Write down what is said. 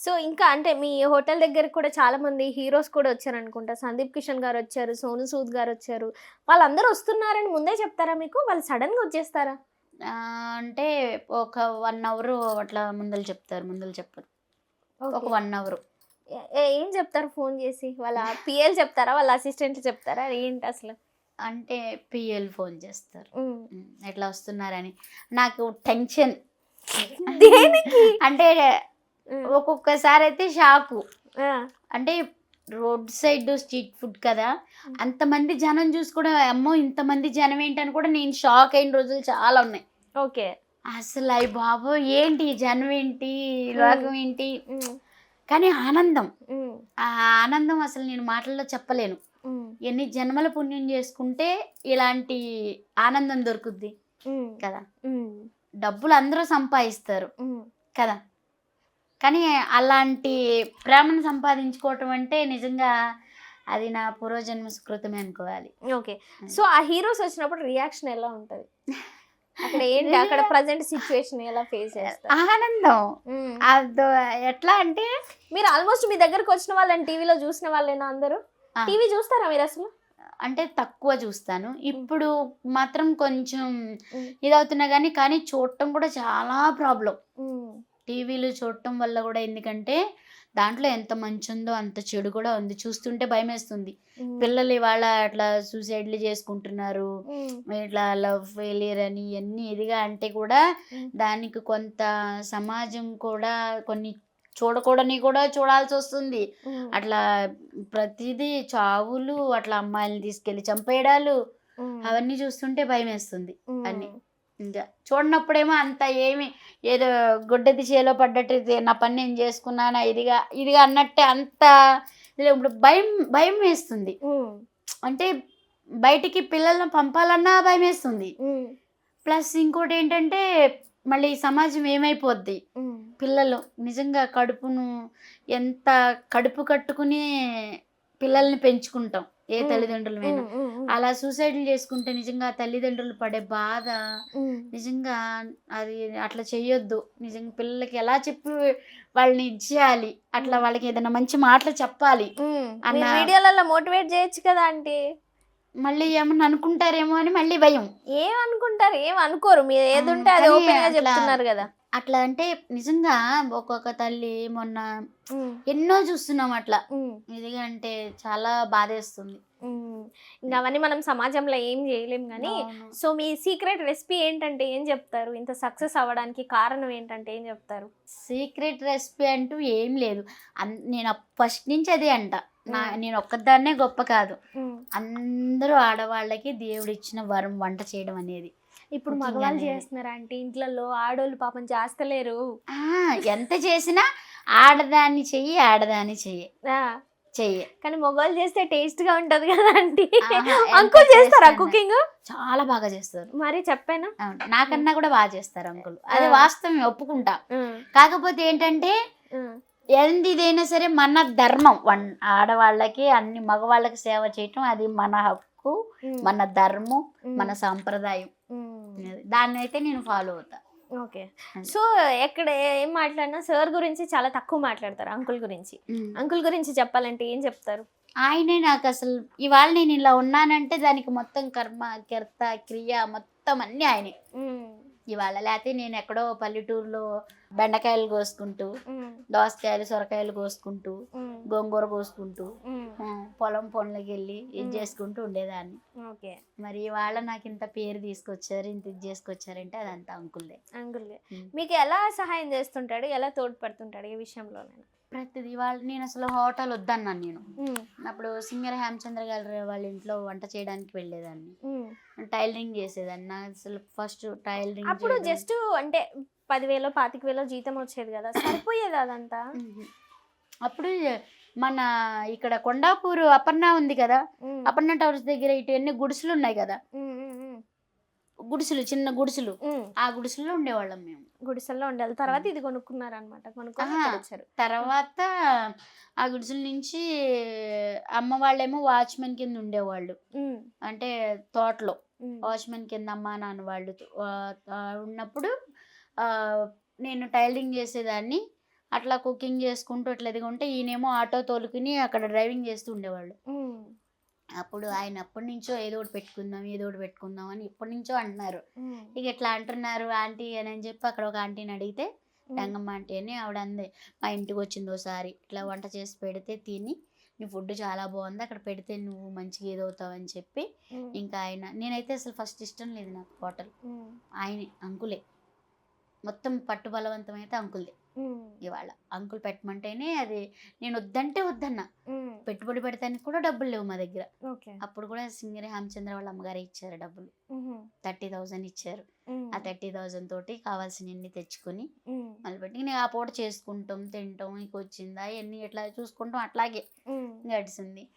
So ఇంకా అంటే మీ hotel దగ్గరికి కూడా చాలా మంది హీరోస్ కూడా వచ్చారు అనుకుంటా. సందీప్ కిషన్ గారు వచ్చారు సోను సూద్ గారు వచ్చారు. వాళ్ళందరూ వస్తున్నారని ముందే చెప్తారా మీకు? వాళ్ళు సడన్గా వచ్చేస్తారా అంటే ఒక వన్ అవర్ అట్లా ముందలు చెప్తారు ముందలు చెప్పరు. ఒక వన్ అవర్. ఏ- చెప్తారు ఫోన్ చేసి? వాళ్ళ పిఎల్ చెప్తారా? వాళ్ళ అసిస్టెంట్లు చెప్తారా? ఏంటి అసలు? అంటే పిఎల్ ఫోన్ చేస్తారు. ఎట్లా వస్తున్నారని. నాకు టెన్షన్. అంటే. ఒక్కొక్కసారి అయితే షాకు. అంటే రోడ్ సైడ్ స్ట్రీట్ ఫుడ్ కదా అంతమంది జనం చూసి కూడా అమ్మో ఇంతమంది జనం ఏంటని కూడా నేను షాక్ అయిన రోజులు చాలా ఉన్నాయి. ఓకే. అసలు అయ్యి బాబో ఏంటి జనం ఏంటి లోకం ఏంటి? కానీ ఆనందం. ఆ ఆనందం అసలు నేను మాటల్లో చెప్పలేను. ఎన్ని జన్మల పుణ్యం చేసుకుంటే ఇలాంటి ఆనందం దొరుకుద్ది కదా. డబ్బులు అందరూ సంపాదిస్తారు. కదా. కానీ అలాంటి ప్రేమను సంపాదించుకోవటం అంటే నిజంగా అది నా పూర్వజన్మ సుకృతమే అనుకోవాలి. ఓకే. సో ఆ హీరోస్ వచ్చినప్పుడు రియాక్షన్ ఎలా ఉంటది? అక్కడ ఏంటి? అక్కడ ప్రజెంట్ సిచ్యువేషన్ ఎలా ఫేస్ చేస్తారు? ఆనందం. అదో ఎట్లా అంటే మీరు ఆల్మోస్ట్ మీ దగ్గరకు వచ్చిన వాళ్ళని టీవీలో చూసిన వాళ్ళేనా అందరూ. టీవీ చూస్తారా మీరు అసలు? అంటే తక్కువ చూస్తాను. ఇప్పుడు మాత్రం కొంచెం. ఇదవుతున్నా కానీ కానీ చూడటం కూడా చాలా ప్రాబ్లం. టీవీలు చూడటం వల్ల కూడా ఎందుకంటే దాంట్లో ఎంత మంచి ఉందో అంత చెడు కూడా ఉంది. చూస్తుంటే భయం వేస్తుంది పిల్లలు ఇవాళ అట్లా సూసైడ్లు చేసుకుంటున్నారు. ఇట్లా లవ్ ఫెయిలియర్ అని ఇవన్నీ ఇదిగా అంటే కూడా. దానికి కొంత సమాజం కూడా కొన్ని చూడకూడని కూడా చూడాల్సి వస్తుంది. అట్లా ప్రతిదీ చావులు అట్లా అమ్మాయిని తీసుకెళ్ళి చంపేయడాలు అవన్నీ చూస్తుంటే భయం వేస్తుంది అన్ని. ఇంకా చూడనప్పుడేమో అంత ఏమి ఏదో గుడ్డది చేలో పడ్డట్టు ఇది నా పని నేను చేసుకున్నానా ఇదిగా ఇదిగా అన్నట్టే అంత ఇప్పుడు భయం భయం వేస్తుంది. అంటే బయటికి పిల్లల్ని పంపాలన్నా భయం వేస్తుంది. ప్లస్ ఇంకోటి ఏంటంటే మళ్ళీ సమాజం ఏమైపోద్ది? పిల్లలు నిజంగా కడుపును ఎంత కడుపు కట్టుకుని పిల్లల్ని పెంచుకుంటాం. ఏ. తల్లిదండ్రులమైనా అలా సూసైడ్లు చేసుకుంటే నిజంగా తల్లిదండ్రులు పడే బాధ. నిజంగా అది అట్లా చెయ్యొద్దు. నిజంగా పిల్లలకి ఎలా చెప్పి వాళ్ళని ఇచ్చేయాలి? అట్లా వాళ్ళకి ఏదైనా మంచి మాటలు చెప్పాలి అన్న- వీడియోలలో మోటివేట్ చేయొచ్చు కదా ఆంటీ? మళ్ళీ ఏమన్నా అనుకుంటారేమో అని మళ్ళీ భయం. ఏం అనుకుంటారు ఏం అనుకోరు. మీరు ఏది ఉంటే అది ఓపెన్గా చెప్తున్నారు కదా. అట్లా అంటే నిజంగా ఒక్కొక్క తల్లి మొన్న ఎన్నో చూస్తున్నాం అట్లా. ఇదిగా అంటే చాలా బాధేస్తుంది. ఇంకా అవన్నీ మనం సమాజంలో ఏం చేయలేం కానీ. సో మీ సీక్రెట్ రెసిపీ ఏంటంటే ఏం చెప్తారు? ఇంత సక్సెస్ అవ్వడానికి కారణం ఏంటంటే ఏం చెప్తారు? సీక్రెట్ రెసిపీ అంటూ ఏం లేదు. నేను ఫస్ట్ నుంచి అదే అంట. నా. నేను ఒక్కదాన్నే గొప్ప కాదు. అందరూ ఆడవాళ్ళకి దేవుడు ఇచ్చిన వరం వంట చేయడం అనేది. ఇప్పుడు మగవాళ్ళు. చేస్తున్నారు అంటే ఇంట్లో ఆడోళ్ళు పాపం చేస్తలేరు. ఎంత చేసినా ఆడదాన్ని చెయ్యి ఆడదాన్ని చెయ్యి. చెయ్యి. కానీ మగవాళ్ళు చేస్తే టేస్ట్గా ఉంటది కదా ఎంత అంకుల్ చేస్తారా. కుకింగ్? చాలా బాగా చేస్తారు. మరి చెప్పాను. నాకన్నా కూడా బాగా చేస్తారు అంకుల్. అది. వాస్తవం ఒప్పుకుంటా. కాకపోతే ఏంటంటే ఇదైనా సరే మన ధర్మం వన్ ఆడవాళ్ళకి అన్ని మగవాళ్ళకి సేవ చేయటం అది మన హక్కు మన ధర్మం మన సాంప్రదాయం. దాన్ని అయితే నేను ఫాలో అవుతా. ఓకే. సో ఎక్కడ ఏం మాట్లాడినా సార్ గురించి చాలా తక్కువ మాట్లాడతారు అంకుల్ గురించి. అంకుల్ గురించి చెప్పాలంటే ఏం చెప్తారు? ఆయనే నాకు అసలు ఇవాళ నేను ఇలా ఉన్నానంటే దానికి మొత్తం కర్మ కర్త క్రియ మొత్తం అన్ని ఆయనే. ఇవాళ లేకపోతే నేను ఎక్కడో పల్లెటూరులో బెండకాయలు కోసుకుంటూ దోసకాయలు సొరకాయలు కోసుకుంటూ గోంగూర కోసుకుంటూ పొలం పనులకి వెళ్ళి ఇది. చేసుకుంటూ ఉండేదాన్ని. ఓకే. మరి ఇవాళ నాకు ఇంత పేరు తీసుకొచ్చారు ఇంత ఇది చేసుకొచ్చారంటే అదంతా అంకుల్దే అంకుల్. మ్మ్. మీకు ఎలా సహాయం చేస్తుంటాడు? ఎలా తోడ్పడుతుంటాడు ఈ విషయంలో ప్రతిదీ ఇవాళ నేను అసలు హోటల్ వద్దన్నాను నేను. అప్పుడు సింగర్ హేమచంద్ర గారి వాళ్ళ ఇంట్లో వంట చేయడానికి వెళ్ళేదాన్ని. టైలరింగ్ చేసేదాన్ని. అసలు ఫస్ట్ టైలరింగ్ అప్పుడు జస్ట్ అంటే పదివేలో పాతిక వేలో జీతం వచ్చేది కదా. సరిపోయేది అదంతా? అప్పుడు మన ఇక్కడ కొండాపూర్ అపర్ణ ఉంది కదా. అపర్ణ టవర్స్ దగ్గర ఇటు ఎన్ని గుడిసెలు ఉన్నాయి కదా. గుడిసెలు చిన్న గుడిసెలు. ఆ గుడిసెల్లో ఉండేవాళ్ళం మేము. గుడిసెల్లో ఉండాలి తర్వాత ఇది కొనుక్కున్నారు అనమాట కొనుక్కొని తర్వాత ఆ గుడిసెల నుంచి అమ్మ వాళ్ళేమో వాచ్మెన్ కింద ఉండేవాళ్ళు. అంటే తోటలో. వాచ్మెన్ కింద అమ్మ నాన్న వాళ్ళు ఉన్నప్పుడు నేను టైలరింగ్ చేసేదాన్ని. అట్లా కుకింగ్ చేసుకుంటూ ఇట్లా ఎదుగుంటే ఈయనేమో ఆటో తోలుకుని అక్కడ డ్రైవింగ్ చేస్తూ ఉండేవాళ్ళు. అప్పుడు ఆయన అప్పటి నుంచో ఏదో ఒకటి పెట్టుకుందాం ఏదో ఒకటి పెట్టుకుందాం అని ఇప్పటి నుంచో అంటున్నారు. ఇక ఇట్లా అంటున్నారు ఆంటీ అని అని చెప్పి అక్కడ ఒక ఆంటీని అడిగితే రంగమ్మ ఆంటీ అని ఆవిడ అంది. మా ఇంటికి వచ్చింది ఒకసారి ఇట్లా వంట చేసి పెడితే తిని నీ ఫుడ్ చాలా బాగుంది. అక్కడ పెడితే నువ్వు మంచిగా ఏదవుతావు అని చెప్పి ఇంకా ఆయన నేనైతే అసలు ఫస్ట్ ఇష్టం లేదు నాకు హోటల్. ఆయనే అంకులే. మొత్తం పట్టు బలవంతం అయితే అంకుల్దే ఇవాళ అంకుల్ పెట్టమంటేనే అది నేను వద్దంటే వద్దన్నా. పెట్టుబడి పెడతానికి కూడా డబ్బులు లేవు మా దగ్గర. అప్పుడు కూడా సింగరి రామచంద్ర వాళ్ళ అమ్మగారే ఇచ్చారు డబ్బులు. థర్టీ థౌజండ్ ఇచ్చారు. ఆ థర్టీ థౌజండ్ తోటి కావాల్సినన్ని తెచ్చుకొని మళ్ళీ పెట్టి నేను ఆ పూట చేసుకుంటాం తింటాం ఇంక వచ్చిందా అవన్నీ ఇట్లా చూసుకుంటాం అట్లాగే గడిచింది